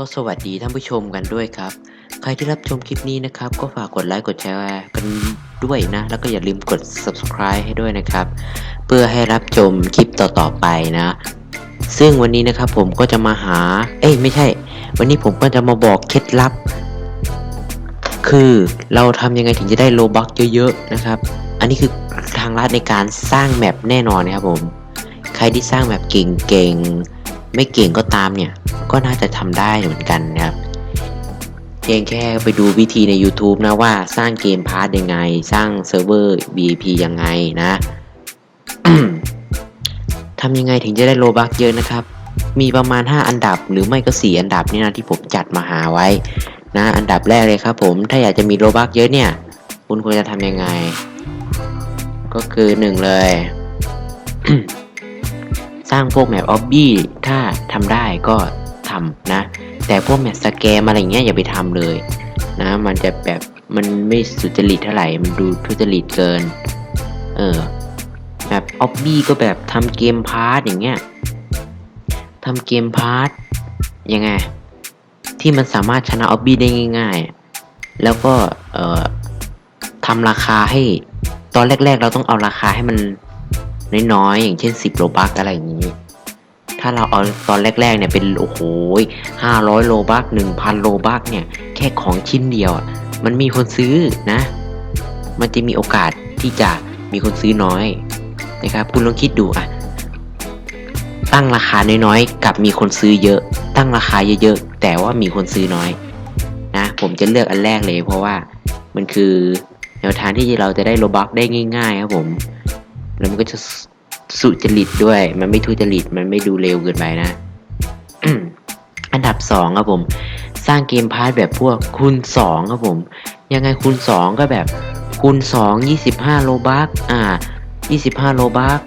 ก็สวัสดีท่านผู้ชมกันด้วยครับ ใครที่รับชมคลิปนี้นะครับ ก็ฝากกดไลค์กดแชร์กันด้วยนะ แล้วก็อย่าลืมกด subscribe ให้ด้วยนะครับ เพื่อให้รับชมคลิปต่อๆไปนะ ซึ่งวันนี้นะครับผมก็จะมาหา เอ้ยไม่ใช่ วันนี้ผมก็จะมาบอกเคล็ดลับ คือเราทำยังไงถึงจะได้โลบักเยอะๆนะครับ อันนี้คือทางลัดในการสร้างแมปแน่นอนนะครับผม ใครที่สร้างแมปเก่งๆไม่เก่งก็ตามเนี่ย ก็น่าจะทำได้เหมือนกันนะครับ เพียงแค่ไปดูวิธีใน YouTube นะว่าสร้างเกมพาร์ทยังไง สร้างเซิร์ฟเวอร์ VIP ยังไงนะทำยังไงถึงจะได้โลบักเยอะนะครับ มีประมาณ 5 อันดับหรือไม่ก็ 4 อันดับนี่นะที่ผมจัดมาหาไว้นะอันดับแรกเลยครับผมถ้าอยากจะมีโลบักเยอะเนี่ย คุณควรจะทำยังไง ก็คือหนึ่งเลย สร้างพวกแมปออบบี้ถ้าทำได้ก็ ทำนะ แต่พวกแมสแกมอะไรเงี้ยอย่าไปทำเลยนะ มันจะแบบมันไม่สุจริตเท่าไหร่ มันดูทุจริตเกิน เออ แบบออบบี้ก็แบบทำเกมพาร์ทอย่างเงี้ยทำเกมพาร์ทยังไง ที่มันสามารถชนะออบบี้ได้ง่าย ๆ แล้วก็เอ่อทำราคาให้ตอนแรก ๆ เราต้องเอาราคาให้มันน้อยๆอย่างเช่น 10 โลบักอะไรอย่างนี้ ถ้าเราเอาตอนแรกๆเนี่ยเป็นโอ้โหห้าร้อยโลบักหนึ่งพันโลบักเนี่ยแค่ของชิ้นเดียวอะมันมีคนซื้อนะ มันจะมีโอกาสที่จะมีคนซื้อน้อยนะครับ คุณลองคิดดูอะตั้งราคาน้อยๆ กับมีคนซื้อเยอะ ตั้งราคาเยอะๆ แต่ว่ามีคนซื้อน้อยนะ ผมจะเลือกอันแรกเลย เพราะว่ามันคือแนวทางที่เราจะได้โลบักได้ง่าย ๆ ครับผม แล้วมันก็จะ สุจริตด้วย มันไม่ทุจริต มันไม่ดูเร็วเกินไปนะ อันดับสองครับผม สร้างเกมพาร์ทแบบพวกคูณสองครับผม ยังไงคูณสองก็แบบคูณสองยี่สิบห้าโลบักอ่ายี่สิบห้าโลบัก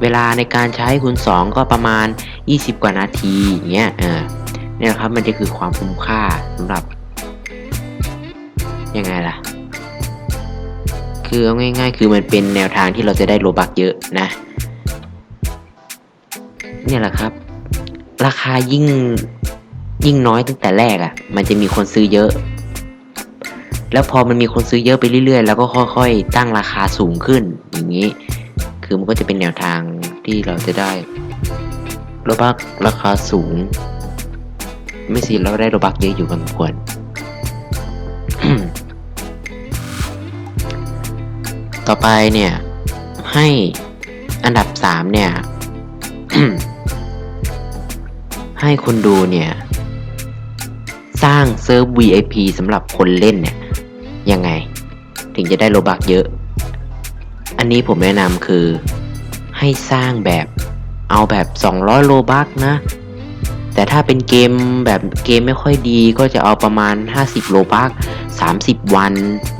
เวลาในการใช้คูณสองก็ประมาณยี่สิบกว่านาทีอย่างเงี้ยเอ่าเนี่ยครับมันจะคือความคุ้มค่าสำหรับยังไงล่ะ คือเอาง่าย ๆ คือมันเป็นแนวทางที่เราจะได้โลบักเยอะนะ เนี่ยแหละครับ ราคายิ่งยิ่งน้อยตั้งแต่แรกอะ่ะ มันจะมีคนซื้อเยอะ แล้วพอมันมีคนซื้อเยอะไปเรื่อยๆ แล้วก็ค่อยๆ ตั้งราคาสูงขึ้น อย่างนี้ คือมันก็จะเป็นแนวทางที่เราจะได้โลบักราคาสูง ไม่สิเราได้โลบักเยอะอยู่พอสมควร ต่อไปเนี่ย ให้อันดับสามเนี่ย ให้คนดูเนี่ย สร้างเซิร์ฟ VIP สำหรับคนเล่นเนี่ย ยังไง ถึงจะได้โลบักเยอะ อันนี้ผมแนะนำคือ ให้สร้างแบบเอาแบบ 200 โลบักนะ แต่ถ้าเป็นเกมแบบเกมไม่ค่อยดีก็จะเอาประมาณ 50 โลบัก30 วัน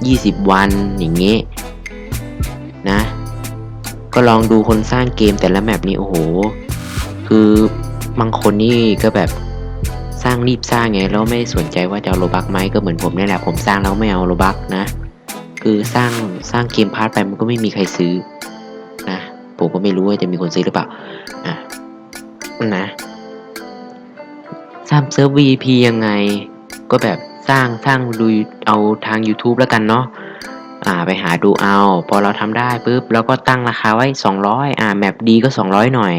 20 วันอย่างเงี้ย นะ ก็ลองดูคนสร้างเกมแต่ละแมปนี้โอ้โห คือบางคนนี่ก็แบบสร้างรีบสร้างไงแล้วไม่สนใจว่าจะเอาโลบักไหมก็เหมือนผมนี่แหละผมสร้างแล้วไม่เอาโลบักนะ คือสร้างสร้างเกมพาร์ทไปมันก็ไม่มีใครซื้อนะผมก็ไม่รู้ว่าจะมีคนซื้อหรือเปล่าอะนะสร้างเซิร์ฟ VIP ยังไง ก็แบบสร้างสร้างดูเอาทาง YouTube แล้วกันเนาะ อ่าไปหาดูเอา พอเราทำได้ปุ๊บเราก็ตั้งราคาไว้ 200 อ่าแมปดีก็ 200 หน่อย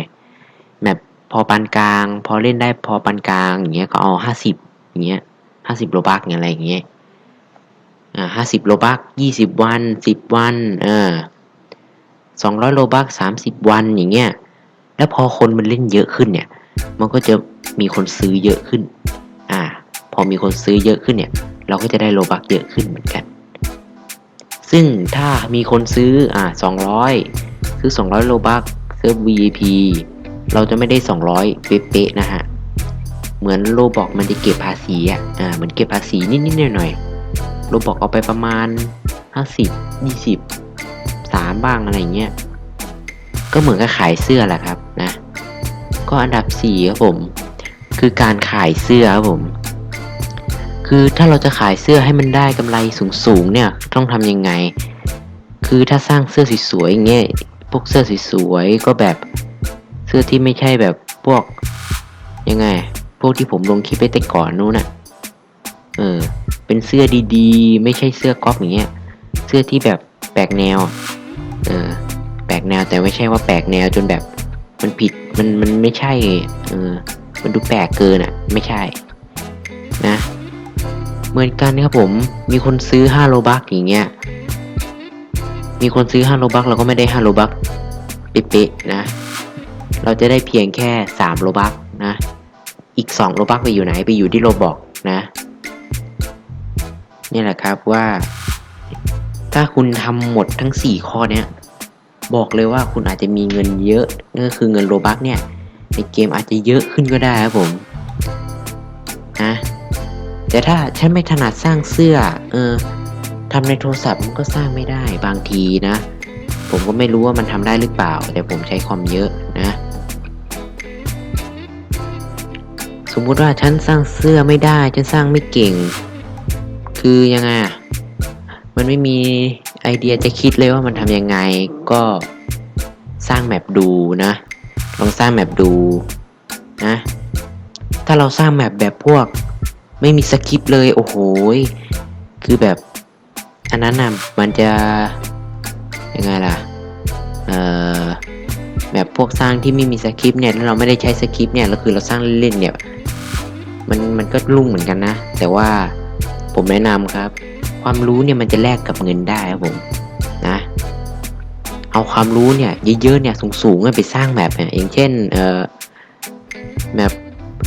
แมปพอปานกลาง พอเล่นได้พอปานกลางอย่างเงี้ยก็เอา 50อย่างเงี้ย50โลบักอะไรอย่างเงี้ยอ่า50โลบัก20วัน10วันเออ200โลบัก30วันอย่างเงี้ยแล้วพอคนมันเล่นเยอะขึ้นเนี่ย มันก็จะมีคนซื้อเยอะขึ้น อ่า พอมีคนซื้อเยอะขึ้นเนี่ย เราก็จะได้โลบักเยอะขึ้นเหมือนกัน ซึ่งถ้ามีคนซื้ออ่า200 ซื้อ 200 โลบักเซิร์ฟ VIP เราจะไม่ได้ 200 เป๊ะๆนะฮะ เหมือนโลบอกมันจะเก็บภาษีอะอ่าเหมือนเก็บภาษีนิดๆหน่อยๆโลบอกเอาไปประมาณ 50 20 3 บ้างอะไรเงี้ย ก็เหมือนกับขายเสื้อแหละครับนะ ก็อันดับ4ครับผม คือการขายเสื้อครับผม คือถ้าเราจะขายเสื้อให้มันได้กำไรสูงๆเนี่ยต้องทำยังไง คือถ้าสร้างเสื้อสวยๆอย่างเงี้ยพวกเสื้อสวยๆก็แบบเสื้อที่ไม่ใช่แบบพวกยังไง พวกที่ผมลงคลิปไปแต่ก่อนนู้นน่ะเออเป็นเสื้อดีๆ ไม่ใช่เสื้อก๊อปอย่างเงี้ยเสื้อที่แบบแปลกแนวเออแปลกแนวแต่ไม่ใช่ว่าแปลกแนวจนแบบมันผิดมันมันไม่ใช่เออมันดูแปลกเกินอะ ไม่ใช่ นะ เหมือนกันนะครับผม มีคนซื้อ5โลบักอย่างเงี้ย มีคนซื้อ5โลบักเราก็ไม่ได้5โลบักเป๊ะๆนะ เราจะได้เพียงแค่3โลบักนะ อีก2โลบักไปอยู่ไหนไปอยู่ที่โลบอกนะ นี่แหละครับว่า ถ้าคุณทำหมดทั้ง 4 ข้อเนี้ยบอกเลยว่าคุณอาจจะมีเงินเยอะนั่นก็คือเงินโลบักเนี่ย ในเกมอาจจะเยอะขึ้นก็ได้ครับผมนะ แต่ถ้าฉันไม่ถนัดสร้างเสื้อ เออทำในโทรศัพท์มันก็สร้างไม่ได้บางทีนะ ผมก็ไม่รู้ว่ามันทำได้หรือเปล่า แต่ผมใช้คอมเยอะนะ สมมุติว่าฉันสร้างเสื้อไม่ได้ฉันสร้างไม่เก่ง คือยังไงมันไม่มีไอเดียจะคิดเลยว่ามันทำยังไงก็สร้างแมปดูนะ ลองสร้างแมปดูนะ ถ้าเราสร้างแมปแบบพวก ไม่มีสคริปต์เลย โอ้โห คือแบบ อันนั้นน่ะมันจะ ยังไงล่ะ เอ่อ แบบพวกสร้างที่ไม่มีสคริปต์เนี่ยแล้วเราไม่ได้ใช้สคริปต์เนี่ยแล้วคือเราสร้างเล่นๆเนี่ย มันมันก็รุ่งเหมือนกันนะ แต่ว่าผมแนะนำครับ ความรู้เนี่ยมันจะแลกกับเงินได้ครับผมนะ เอาความรู้เนี่ยเยอะๆเนี่ยสูงๆไปสร้างแบบเนี่ยอย่างเช่น เอ่อแบบ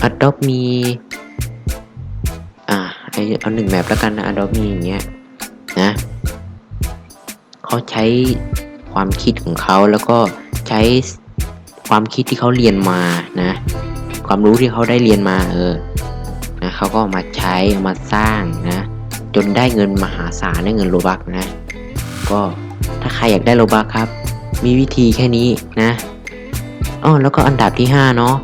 Adobe มีอ่าไอ เอาหนึ่งแบบแล้วกันนะ Adobe มีอย่างเงี้ยนะเขาใช้ความคิดของเขาแล้วก็ใช้ความคิดที่เขาเรียนมานะ ความรู้ที่เขาได้เรียนมาเออนะเขาก็มาใช้ามาสร้างนะ จนได้เงินมหาศาลได้เงินโลบักนะ ก็ถ้าใครอยากได้โลบักครับ มีวิธีแค่นี้นะอ๋อแล้วก็อันดับที่5เนาะ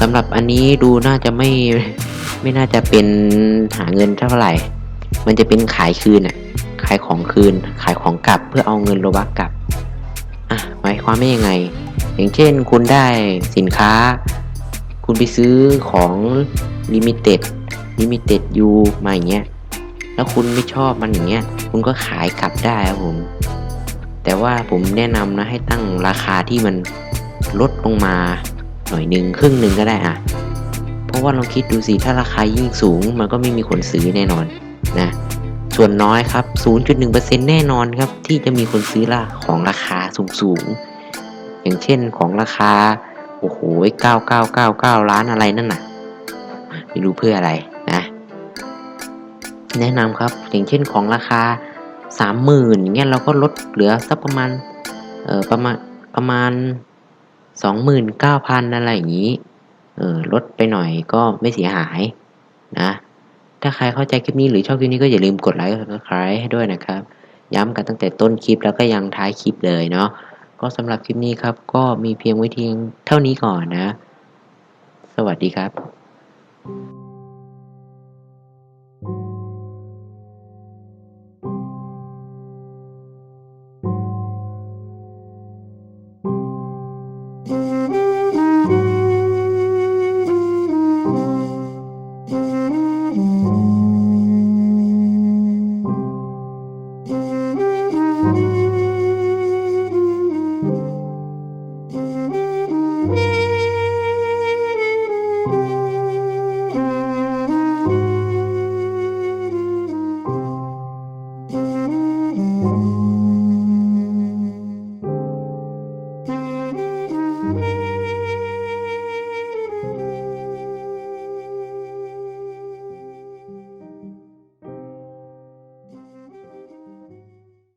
สำหรับอันนี้ดูน่าจะไม่ ไม่น่าจะเป็นหาเงินเท่าไหร่ มันจะเป็นขายคืนอะขายของคืน ขายของกลับเพื่อเอาเงินโลบักกลับ อะหมายความว่ายังไง อย่างเช่นคุณได้สินค้า คุณไปซื้อของลิมิเต็ดลิมิเต็ดยูมาอย่างเงี้ย แล้วคุณไม่ชอบมันอย่างเงี้ย คุณก็ขายกลับได้ครับผม แต่ว่าผมแนะนำนะให้ตั้งราคาที่มันลดลงมาหน่อยหนึ่งครึ่งหนึ่งก็ได้อะ เพราะว่าลองคิดดูสิถ้าราคายิ่งสูง มันก็ไม่มีคนซื้อแน่นอนนะส่วนน้อยครับ 0.1%แน่นอนครับที่จะมีคนซื้อละของราคาสูงๆ อย่างเช่นของราคา โอ้โห 9999 ล้านอะไรนั่นน่ะ ไม่รู้เพื่ออะไรนะ แนะนำครับ อย่างเช่นของราคา 30,000อย่างเงี้ยเราก็ลดเหลือสักประมาณ เออประมาณประมาณ 29,000 อะไรอย่างนี้ เออลดไปหน่อยก็ไม่เสียหายนะ ถ้าใครเข้าใจคลิปนี้หรือชอบคลิปนี้ก็อย่าลืมกดไลค์กด subscribe ให้ด้วยนะครับ ย้ำกันตั้งแต่ต้นคลิปแล้วก็ยังท้ายคลิปเลยเนาะก็สำหรับคลิปนี้ครับ ก็มีเพียงไว้เพียงเท่านี้ก่อนนะ สวัสดีครับ